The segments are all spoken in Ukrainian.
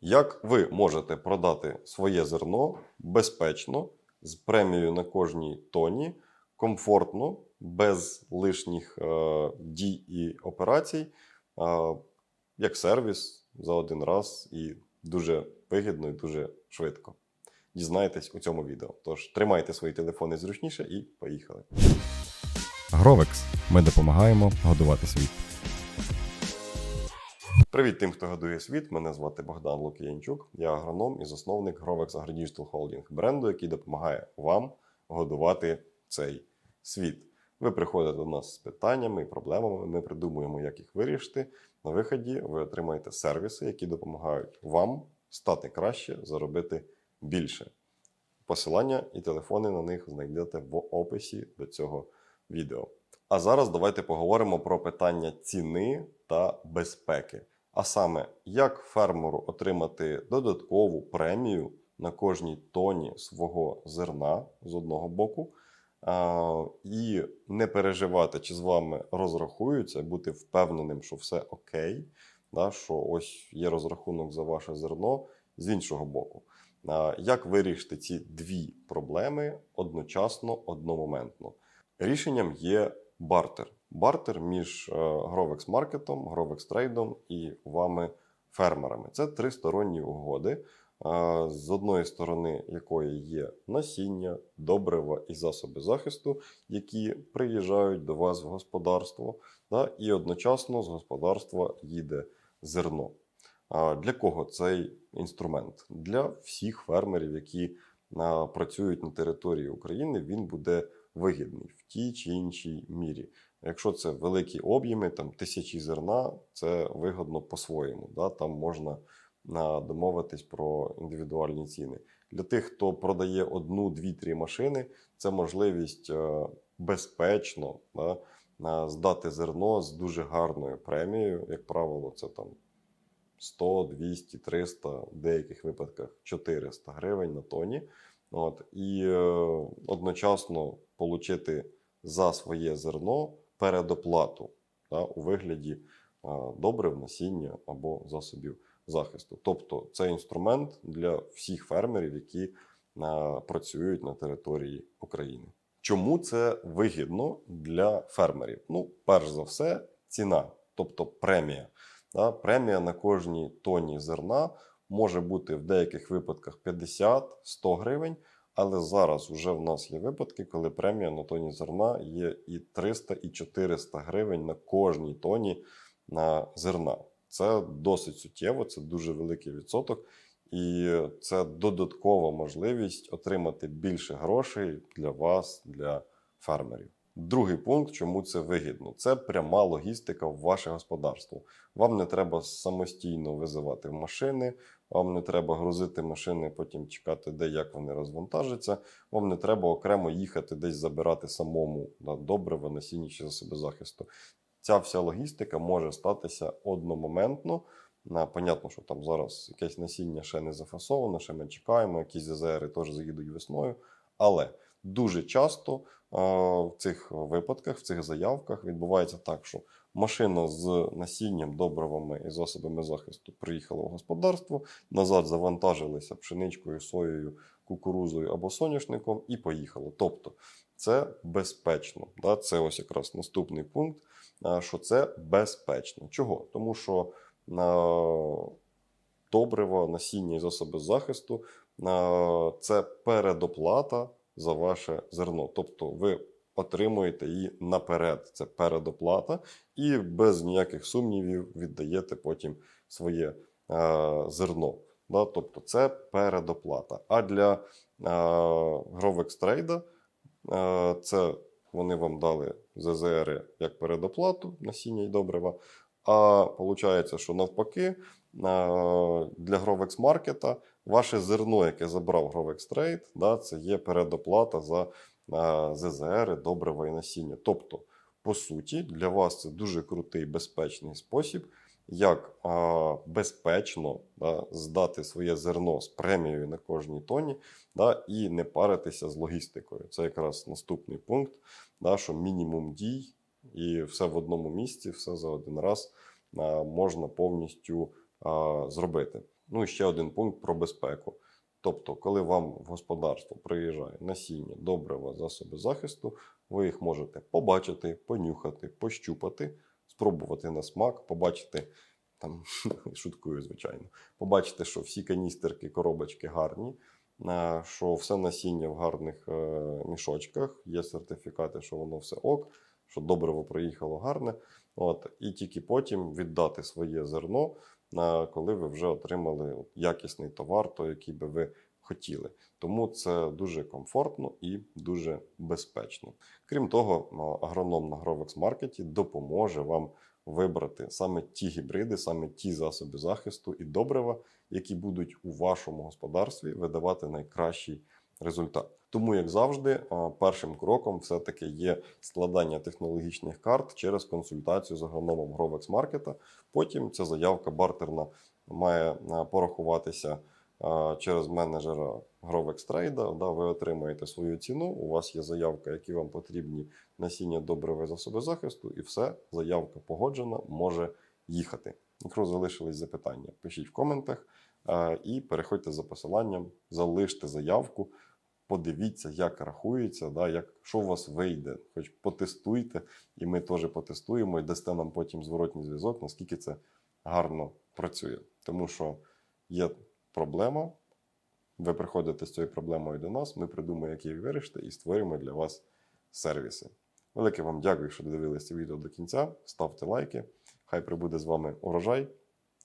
Як ви можете продати своє зерно безпечно, з премією на кожній тоні, комфортно, без лишніх е, дій і операцій, е, як сервіс за один раз і дуже вигідно і дуже швидко. Дізнаєтесь у цьому відео. Тож тримайте свої телефони зручніше і поїхали. Гровекс. Ми допомагаємо годувати світ. Привіт тим, хто годує світ. Мене звати Богдан Лук'янчук. Я агроном і засновник Grovex AgriDigital Holding, бренду, який допомагає вам годувати цей світ. Ви приходите до нас з питаннями і проблемами. Ми придумуємо, як їх вирішити. На виході ви отримаєте сервіси, які допомагають вам стати краще, заробити більше. Посилання і телефони на них знайдете в описі до цього відео. А зараз давайте поговоримо про питання ціни та безпеки. А саме, як фермеру отримати додаткову премію на кожній тоні свого зерна з одного боку, і не переживати, чи з вами розрахуються, бути впевненим, що все окей, що ось є розрахунок за ваше зерно з іншого боку. Як вирішити ці дві проблеми одночасно, одномоментно? Рішенням є бартер. Бартер між е, Grovex маркетом, Grovex трейдом і вами фермерами. Це тристоронні угоди, е, з одної сторони, якої є насіння, добрива і засоби захисту, які приїжджають до вас в господарство, да, і одночасно з господарства їде зерно. Для кого цей інструмент? Для всіх фермерів, які працюють на території України, він буде вигідний в тій чи іншій мірі. Якщо це великі об'єми, там тисячі зерна, це вигодно по-своєму. Да? Там можна домовитись про індивідуальні ціни. Для тих, хто продає одну, дві, три машини, це можливість е, безпечно да, здати зерно з дуже гарною премією. Як правило, це там 100, 200, 300, в деяких випадках 400 гривень на тоні. От, і е, одночасно отримати за своє зерно передоплату да, у вигляді добрив, насіння або засобів захисту. Тобто це інструмент для всіх фермерів, які працюють на території України. Чому це вигідно для фермерів? Ну, перш за все, ціна, тобто премія. Да, премія на кожній тоні зерна може бути в деяких випадках 50-100 гривень, але зараз вже в нас є випадки, коли премія на тоні зерна є і 300, і 400 гривень на кожній тоні на зерна. Це досить суттєво, це дуже великий відсоток, і це додаткова можливість отримати більше грошей для вас, для фермерів. Другий пункт, чому це вигідно, це пряма логістика в ваше господарство. Вам не треба самостійно визивати машини, вам не треба грузити машини, потім чекати, де як вони розвантажаться. Вам не треба окремо їхати десь забирати самому да, добрива, насіння чи засоби захисту. Ця вся логістика може статися одномоментно. На, понятно, що там зараз якесь насіння ще не зафасоване, ще ми чекаємо, якісь ЗЗРи теж заїдуть весною. Але дуже часто в цих випадках, в цих заявках відбувається так, що машина з насінням, добривами і засобами захисту приїхала в господарство, назад завантажилися пшеничкою, соєю, кукурузою або соняшником і поїхало. Тобто це безпечно. Да? Це ось якраз наступний пункт, що це безпечно. Чого? Тому що добрива, насіння і засоби захисту це передоплата за ваше зерно. Тобто ви отримуєте її наперед. Це передоплата, і без ніяких сумнівів віддаєте потім своє е, зерно. Да? Тобто це передоплата. А для е, Grovex е, це вони вам дали ЗЗР як передоплату насіння і добрива. А виходить, що навпаки, е, для Grovex Market ваше зерно, яке забрав Grovex Trade, да, це є передоплата за е, ЗЗР, добрива і насіння. Тобто, по суті, для вас це дуже крутий безпечний спосіб, як а, безпечно да, здати своє зерно з премією на кожній тоні да, і не паритися з логістикою. Це якраз наступний пункт, да, що мінімум дій і все в одному місці, все за один раз а, можна повністю а, зробити. Ну і ще один пункт про безпеку. Тобто, коли вам в господарство приїжджає насіння, добрива, засоби захисту, ви їх можете побачити, понюхати, пощупати, спробувати на смак, побачити там шуткую, звичайно, побачити, що всі каністерки, коробочки гарні, е, що все насіння в гарних е, мішочках, є сертифікати, що воно все ок, що добриво приїхало гарне. От, і тільки потім віддати своє зерно, коли ви вже отримали якісний товар, той, який би ви хотіли. Тому це дуже комфортно і дуже безпечно. Крім того, агроном на Grovex Market допоможе вам вибрати саме ті гібриди, саме ті засоби захисту і добрива, які будуть у вашому господарстві видавати найкращий результат. Тому, як завжди, першим кроком все-таки є складання технологічних карт через консультацію з агрономом Grovex Market. Потім ця заявка бартерна має порахуватися через менеджера Grovex Trade. Ви отримаєте свою ціну. У вас є заявка, які вам потрібні насіння добрива засоби захисту, і все, заявка погоджена, може їхати. Якщо залишились запитання, пишіть в коментах і переходьте за посиланням, залиште заявку, подивіться, як рахується, да, як, що у вас вийде. Хоч потестуйте, і ми теж потестуємо, і дасте нам потім зворотній зв'язок, наскільки це гарно працює. Тому що є проблема. Ви приходите з цією проблемою до нас, ми придумаємо, як її вирішити, і створюємо для вас сервіси. Велике вам дякую, що додивилися відео до кінця. Ставте лайки. Хай прибуде з вами урожай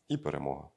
і перемога!